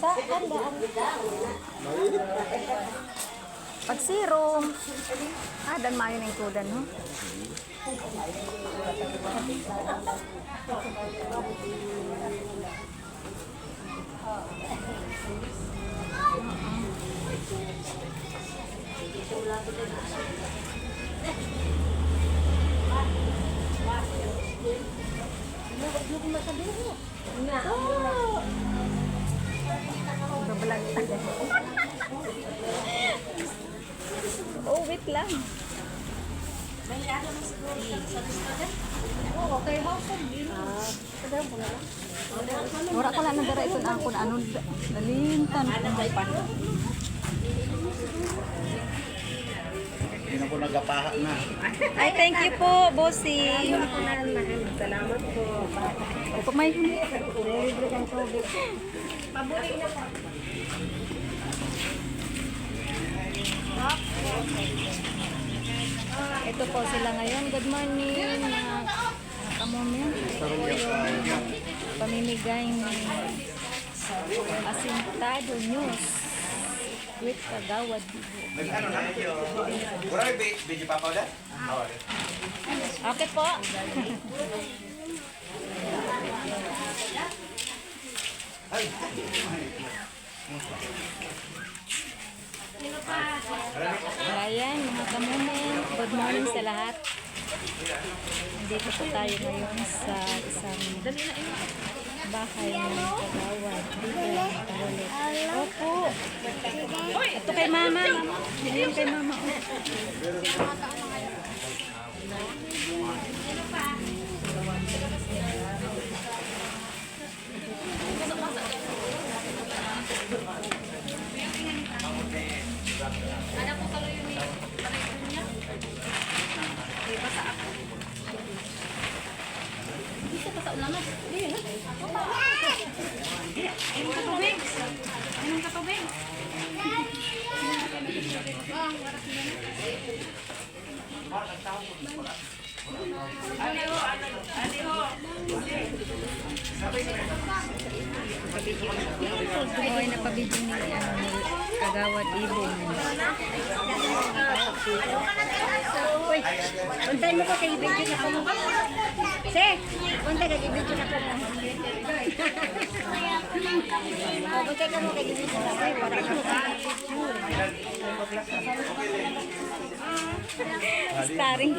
Saan daan? Pagsirom. Ah, dan mayo ng kudan, no? Babalag. Oh, wait lang. Mura ko lang nagdara ito na ako na ano, nalintan ko pa. Hindi na po nagapaha na. Ay, thank you po, bossy. Salamat po. Opo, may Libre kang tubig. Ito po sila ngayon. Good morning, mga kamomen. Ito yung pamimigay ng asintado news with Kagawad Bibo. Ano na? Mura may video pa pa ulit? Okay po. Ayan, mga kamumen. Good morning sa lahat. Nandito po tayo ngayon sa isang bahay ng kagawad. Dito ulit. Opo. Ito kay mama. mama. Ayan kay mama. Oh. Buhay na pabidyo ni ano, ni kagawad ibon. Uy, untay mo ko kay video na ko mo. Se, untay kay video na ko mo. Oh, untay ka mo kay video na ko. Wala ka. Starring.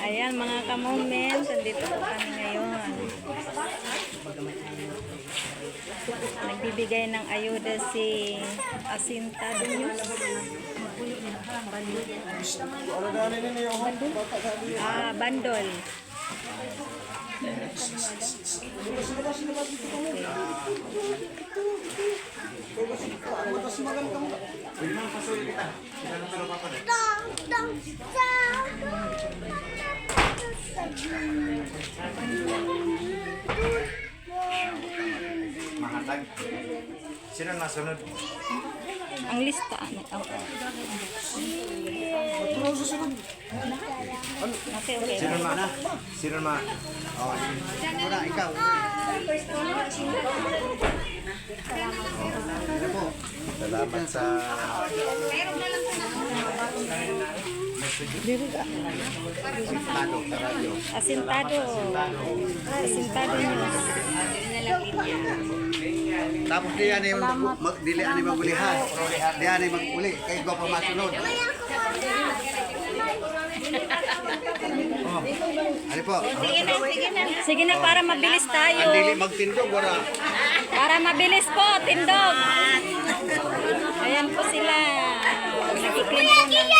Ayan mga kamomen, nandito po kami ngayon. Nagbibigay ng ayuda si Asintado News. Ah, bandol. Mahatag. Sino nasunod? Ang lista. Ano? Ang... Okay, okay. Sino ma? Sino ma? Oh, Mura, ikaw. Salamat sa... Sintado sa. Asintado. Asintado News. Tapos di ay mag, mag, dili ani magulihan. Di ani maguli kay go pa masunod. Oh. Ano po? Sige na para mabilis tayo. Ang dili magtindog wala. Para mabilis po, tindog. Ayan po sila. Nagkiklim po na.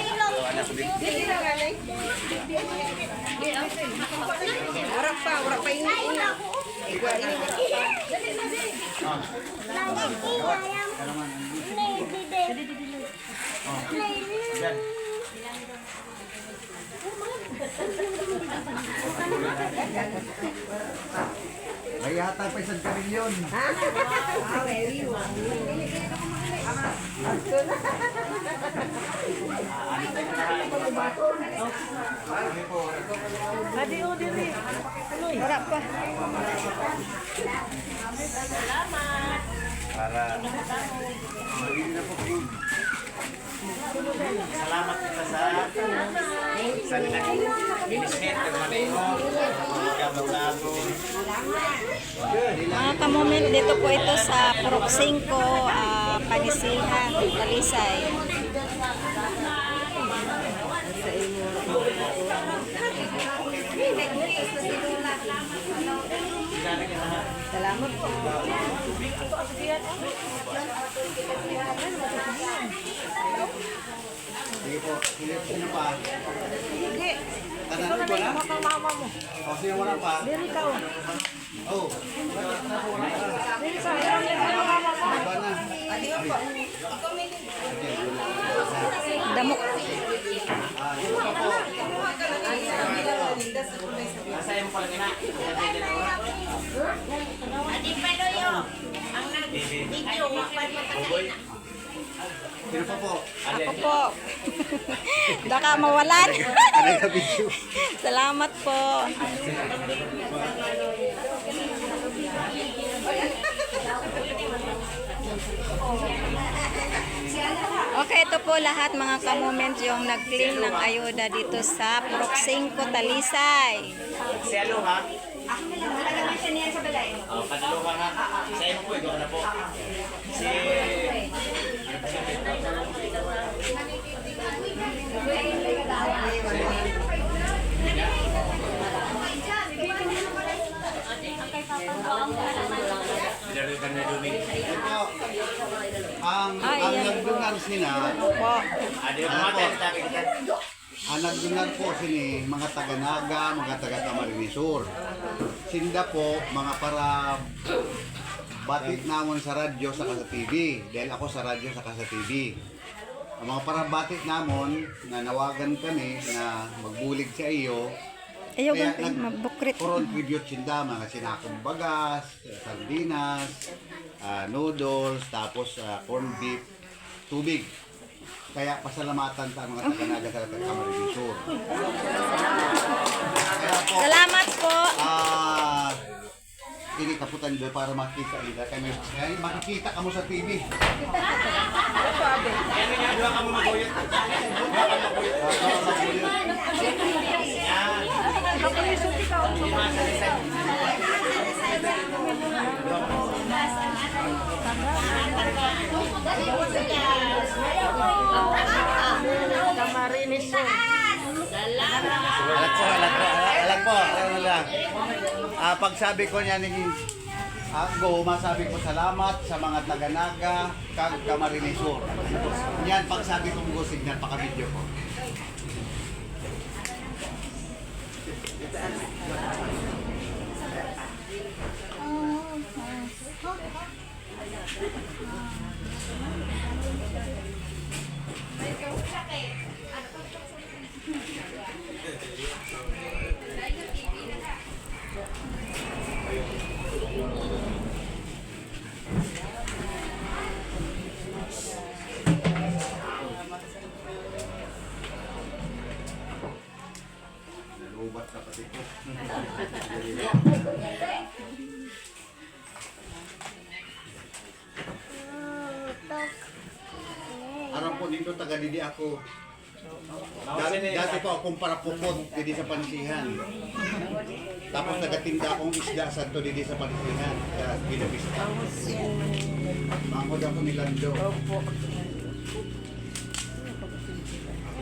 Warak pa, warak pa ini. May hatag pa isang karilyon. Wala pa. Para hindi na po po. Salamat kita sa sa nila minister ng Maneho. Kabatago. Mga kamoment, dito po ito sa Purok 5, uh, Panisihan, Talisay. Salamat po. Sige po. Sige, sino pa? Tanan ko na? Mukhang mama mo. O sino wala pa? Diri ka o. Oh, Diri sa hirap niya ang mama mo. iba na. Damok. Ah, sino pa po? Nasa iyo pala kina. Sino pa po? Ako po. Baka mawalan. Salamat po. Okay, ito po lahat mga kamoment yung nag-claim ng ayuda dito sa 5, Talisay. Si Aloha. Oh, Kadaluha ha. Sa iyo po, ikaw na po. Si... Ito po. Ang, ang yan. nagdunar sila, Po. Adi mo mga tayo kita. ang nagdunar po sini mga taga-naga, mga taga-tamarinisur. Sinda po, mga para batit namon sa radyo sa sa TV. Dahil ako sa radyo sa sa TV. Ang mga para batit namon na nawagan kami na magbulig sa iyo, Ayaw Kaya nag- mabukrit. Puron tribute sinda, mga sinakong bagas, sardinas, ah, noodles, tapos ah, corned beef, tubig. Kaya pasalamatan ta mga taga-naga sa Camarines Sur. Kaya po, Salamat po. ah, ini kaputan doon para makita nila kami. Kaya makikita ka mo sa TV. Ano niya, dua ka mo maguyot. Camarines po. Alag po, alag po, alag po, alag mo lang. Ah, pag sabi ko niya ni ako, masabi ko salamat sa mga taga-naga kag Camarines Sur. Yan, pag sabi ko mo signal pa video ko. Aram po dito, taga didi ako. Dati, dati pa akong para pupot didi sa pansihan. Tapos nagatinda akong isda sa to didi sa pansihan. Kaya binabista. Mangod ako ni Lando. Opo.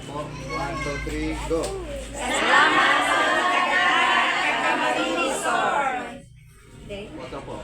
Opo. One, two, three, go. Salamat sa taga-taga Camarini Store. Opo po.